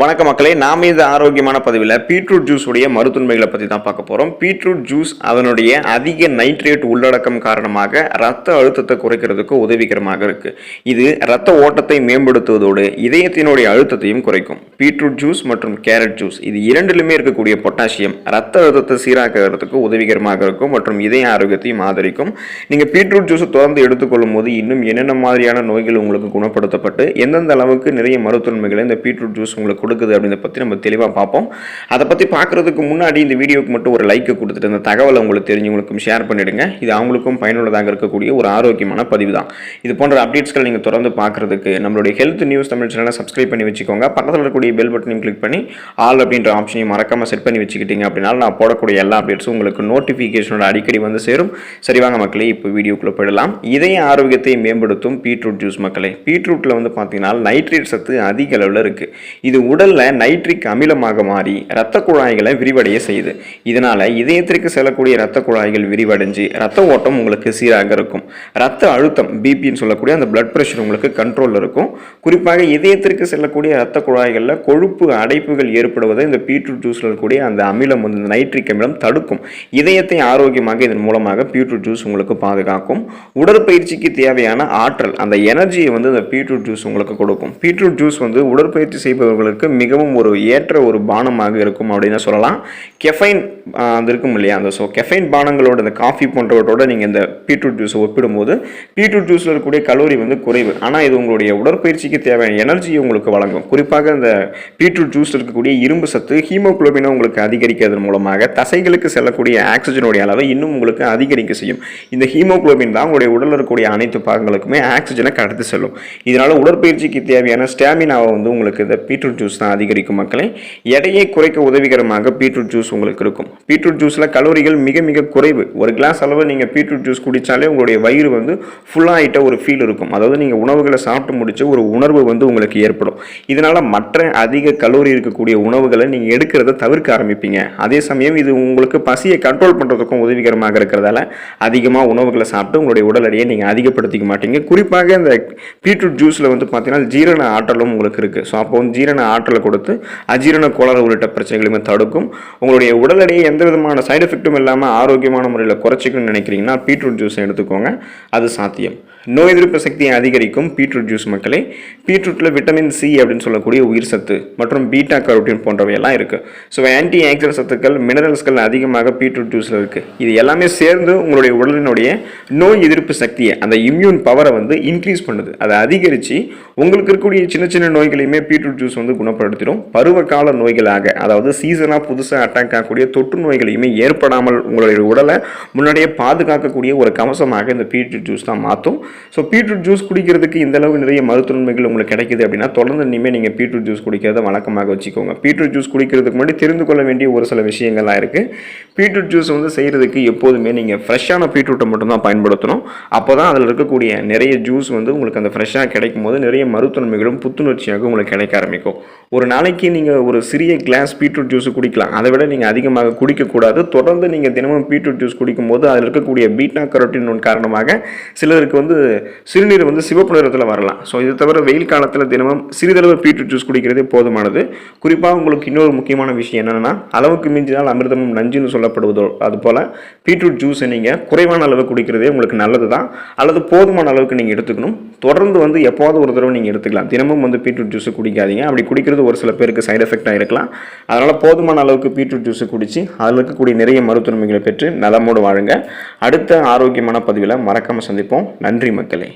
வணக்க மக்களே நாம இந்த ஆரோக்கியமான பதிவில் பீட்ரூட் ஜூஸ் உடைய மருத்துவமைகளை பற்றி தான் பார்க்க போகிறோம் பீட்ரூட் ஜூஸ் அதனுடைய அதிக நைட்ரேட் உள்ளடக்கம் காரணமாக ரத்த அழுத்தத்தை குறைக்கிறதுக்கு உதவிகரமாக இருக்குது இது ரத்த ஓட்டத்தை மேம்படுத்துவதோடு இதயத்தினுடைய அழுத்தத்தையும் குறைக்கும். பீட்ரூட் ஜூஸ் மற்றும் கேரட் ஜூஸ் இது இரண்டிலுமே இருக்கக்கூடிய பொட்டாசியம் ரத்த அழுத்தத்தை சீராக்கிறதுக்கு உதவிகரமாக இருக்கும் மற்றும் இதய ஆரோக்கியத்தையும் ஆதரிக்கும். நீங்கள் பீட்ரூட் ஜூஸை தொடர்ந்து எடுத்துக்கொள்ளும் போது இன்னும் என்னென்ன மாதிரியான நோய்கள் உங்களுக்கு குணப்படுத்தப்பட்டு எந்தெந்த அளவுக்கு நிறைய மருத்துவமைகளை இந்த பீட்ரூட் ஜூஸ் உங்களுக்கு கொடுக்குது அப்படின்றத பற்றி நம்ம தெளிவாக பார்ப்போம். அதை பற்றி பார்க்குறதுக்கு முன்னாடி இந்த வீடியோக்கு மட்டும் ஒரு லைக்கை கொடுத்துட்டு இந்த தகவலை உங்களுக்கு தெரிஞ்சவங்களுக்கும் ஷேர் பண்ணிடுங்க. இது அவங்களுக்கும் பயனுள்ளதாக இருக்கக்கூடிய ஒரு ஆரோக்கியமான பதிவு தான் இது போன்ற அப்டேட்ஸ்கள் நீங்கள் தொடர்ந்து பார்க்குறதுக்கு நம்மளுடைய ஹெல்த் நியூஸ் தமிழ் சேனலை சப்ஸ்கிரைப் பண்ணி வச்சுக்கோங்க. பக்கத்தில் இருக்கக்கூடிய பெல் பட்டனையும் கிளிக் பண்ணி ஆல் அப்படின்ற ஆப்ஷனையும் மறக்காமல் செட் பண்ணி வச்சுக்கிட்டீங்க அப்படின்னா நான் போடக்கூடிய எல்லா அப்டேட்ஸும் உங்களுக்கு நோட்டிஃபிகேஷனோட அடிக்கடி வந்து சேரும். சரி வாங்க மக்களே இப்போ வீடியோக்குள்ளே போயிடலாம். இதய ஆரோக்கியத்தை மேம்படுத்தும் பீட்ரூட் ஜூஸ் மக்களே. பீட்ரூட்டில் வந்து பார்த்தீங்கன்னா நைட்ரேட் சத்து அதிக அளவில் இருக்குது இது உடலில் நைட்ரிக் அமிலமாக மாறி இரத்த குழாய்களை விரிவடைய செய்யுது. இதனால் இதயத்திற்கு செல்லக்கூடிய இரத்த குழாய்கள் விரிவடைஞ்சு ரத்த ஓட்டம் உங்களுக்கு சீராக இருக்கும். ரத்த அழுத்தம் பிபின்னு சொல்லக்கூடிய அந்த பிளட் ப்ரெஷர் உங்களுக்கு கண்ட்ரோலில் இருக்கும். குறிப்பாக இதயத்திற்கு செல்லக்கூடிய இரத்த குழாய்களில் கொழுப்பு அடைப்புகள் ஏற்படுவதை இந்த பீட்ரூட் ஜூஸில் இருக்கக்கூடிய அந்த அமிலம் வந்து இந்த நைட்ரிக் அமிலம் தடுக்கும். இதயத்தை ஆரோக்கியமாக இதன் மூலமாக பீட்ரூட் ஜூஸ் உங்களுக்கு பாதுகாக்கும். உடற்பயிற்சிக்கு தேவையான ஆற்றல் அந்த எனர்ஜியை வந்து இந்த பீட்ரூட் ஜூஸ் உங்களுக்கு கொடுக்கும். பீட்ரூட் ஜூஸ் வந்து உடற்பயிற்சி செய்பவர்களுக்கு மிகவும் ஒரு ஏற்ற ஒரு பானமாக இருக்கும் அப்படின்னு சொல்லலாம். கெஃபைன் அது இருக்கும் இல்லையா? அந்த ஸோ கெஃபைன் பானங்களோட இந்த காஃபி போன்றவற்றோட நீங்கள் இந்த பீட்ரூட் ஜூஸை ஒப்பிடும்போது பீட்ரூட் ஜூஸில் இருக்கக்கூடிய கலோரி வந்து குறைவு. ஆனால் இது உங்களுடைய உடற்பயிற்சிக்கு தேவையான எனர்ஜியை உங்களுக்கு வழங்கும். குறிப்பாக இந்த பீட்ரூட் ஜூஸில் இருக்கக்கூடிய இரும்பு சத்து ஹீமோகுளோபினை உங்களுக்கு அதிகரிக்கிறதன் மூலமாக தசைகளுக்கு செல்லக்கூடிய ஆக்சிஜனுடைய அளவை இன்னும் உங்களுக்கு அதிகரிக்க செய்யும். இந்த ஹீமோகுளோபின் தான் உங்களுடைய உடலில் இருக்கக்கூடிய அனைத்து பாகங்களுக்குமே ஆக்சிஜனை கடத்து செல்லும். இதனால் உடற்பயிற்சிக்கு தேவையான ஸ்டாமினாவை வந்து உங்களுக்கு இந்த பீட்ரூட் ஜூஸ் தான் அதிகரிக்கும் மக்களே. எடையை குறைக்க உதவிகரமாக பீட்ரூட் ஜூஸ் உங்களுக்கு இருக்கும். பீட்ரூட் ஜூஸில் கலோரிகள் மிக மிக குறைவு. ஒரு கிளாஸ் அளவு நீங்கள் பீட்ரூட் ஜூஸ் குடித்தாலே உங்களுடைய வயிறு வந்து ஃபுல்லாகிட்ட ஒரு ஃபீல் இருக்கும். அதாவது நீங்கள் உணவுகளை சாப்பிட்டு முடிச்ச ஒரு உணர்வு வந்து உங்களுக்கு ஏற்படும். இதனால் மற்ற அதிக கலோரி இருக்கக்கூடிய உணவுகளை நீங்கள் எடுக்கிறத தவிர்க்க ஆரம்பிப்பீங்க. அதே சமயம் இது உங்களுக்கு பசியை கண்ட்ரோல் பண்ணுறதுக்கும் உதவிகரமாக இருக்கிறதால அதிகமாக உணவுகளை சாப்பிட்டு உங்களுடைய உடல் எடையை நீங்கள் அதிகப்படுத்திக்க மாட்டீங்க. குறிப்பாக இந்த பீட்ரூட் ஜூஸில் வந்து பார்த்தீங்கன்னா ஜீரண ஆற்றலும் உங்களுக்கு இருக்குது ஸோ அப்போ வந்து ஜீரண ஆற்றலை கொடுத்து அஜீரண கோளாறு உள்ளிட்ட பிரச்சனைகளையுமே தடுக்கும். உங்களுடைய உடல் எடையை எந்த விதமான சைடு எஃபெக்ட்டும் இல்லாமல் ஆரோக்கியமான முறையில் குறைச்சிக்கணும்னு நினைக்கிறீங்கன்னா பீட்ரூட் ஜூஸை எடுத்துக்கோங்க. அது சாத்தியம். நோய் எதிர்ப்பு சக்தியை அதிகரிக்கும் பீட்ரூட் ஜூஸ் மக்களை. பீட்ரூட்டில் விட்டமின் சி அப்படின்னு சொல்லக்கூடிய உயிர் சத்து மற்றும் பீட்டா கரோட்டின் போன்றவையெல்லாம் இருக்குது ஸோ ஆன்டி ஆக்சிடென்ட் சத்துக்கள் மினரல்ஸ்கள் அதிகமாக பீட்ரூட் ஜூஸில் இருக்குது இது எல்லாமே சேர்ந்து உங்களுடைய உடலினுடைய நோய் எதிர்ப்பு சக்தியை அந்த இம்யூன் பவரை வந்து இன்க்ரீஸ் பண்ணுது. அதை அதிகரித்து உங்களுக்கு இருக்கக்கூடிய சின்ன சின்ன நோய்களையுமே பீட்ரூட் ஜூஸ் வந்து குணப்படுத்திடும். பருவகால நோய்களாக அதாவது சீசனாக புதுசாக அட்டாக் ஆகக்கூடிய தொற்று நோய்களையுமே ஏற்படாமல் உங்களுடைய உடலை முன்னாடியே பாதுகாக்கக்கூடிய ஒரு கவசமாக இந்த பீட்ரூட் ஜூஸ் தான் மாற்றும். ஸோ பீட்ரூட் ஜூஸ் குடிக்கிறதுக்கு இந்த அளவு நிறைய மருத்துவன்மைகள் உங்களுக்கு கிடைக்குது அப்படின்னா தொடர்ந்து இனிமேல் நீங்கள் பீட்ரூட் ஜூஸ் குடிக்கிறத வழக்கமாக வச்சுக்கோங்க. பீட்ரூட் ஜூஸ் குடிக்கிறதுக்கு முன்னாடி தெரிந்து கொள்ள வேண்டிய ஒரு சில விஷயங்கள்லாம் இருக்குது பீட்ரூட் ஜூஸ் வந்து செய்கிறதுக்கு எப்போதுமே நீங்கள் ஃப்ரெஷ்ஷான பீட்ரூட்டை மட்டும்தான் பயன்படுத்தணும். அப்போ தான் அதில் இருக்கக்கூடிய நிறைய ஜூஸ் வந்து உங்களுக்கு அந்த ஃப்ரெஷ்ஷாக கிடைக்கும் போது நிறைய மருத்துவன்மைகளும் புத்துணர்ச்சியாக உங்களுக்கு கிடைக்க ஆரம்பிக்கும். ஒரு நாளைக்கு நீங்கள் ஒரு சிறிய கிளாஸ் பீட்ரூட் ஜூஸ் குடிக்கலாம். அதை விட நீங்கள் அதிகமாக குடிக்கக்கூடாது. தொடர்ந்து நீங்கள் தினமும் பீட்ரூட் ஜூஸ் குடிக்கும்போது அதில் இருக்கக்கூடிய பீட்டா கரோட்டின் காரணமாக சிலருக்கு வந்து சிறுநீர் வந்து சிவப்பு நிறத்தில் வரலாம். ஸோ இது தவிர வெயில் காலத்தில் தினமும் சிறிதளவு பீட்ரூட் ஜூஸ் குடிக்கிறதே போதுமானது. குறிப்பாக உங்களுக்கு இன்னொரு முக்கியமான விஷயம் என்னென்னா அளவுக்கு மிஞ்சினால் அமிர்தமும் நஞ்சுன்னு சொல்லப்படுவதோ அதுபோல் பீட்ரூட் ஜூஸை நீங்கள் குறைவான அளவு குடிக்கிறதே உங்களுக்கு நல்லது தான் அல்லது போதுமான அளவுக்கு நீங்கள் எடுத்துக்கணும். தொடர்ந்து வந்து எப்போது ஒரு தடவை நீங்கள் எடுத்துக்கலாம். தினமும் வந்து பீட்ரூட் ஜூஸ் குடிக்காதீங்க. அப்படி குடிக்கிறது ஒரு சில பேருக்கு சைடு எஃபெக்டாக இருக்கலாம். அதனால் போதுமான அளவுக்கு பீட்ரூட் ஜூஸை குடித்து அதில் இருக்கக்கூடிய நிறைய மருத்துவமைகளை பெற்று நலமோடு வாழுங்க. அடுத்த ஆரோக்கியமான பதிவில் மறக்காமல் சந்திப்போம். நன்றி மக்களே.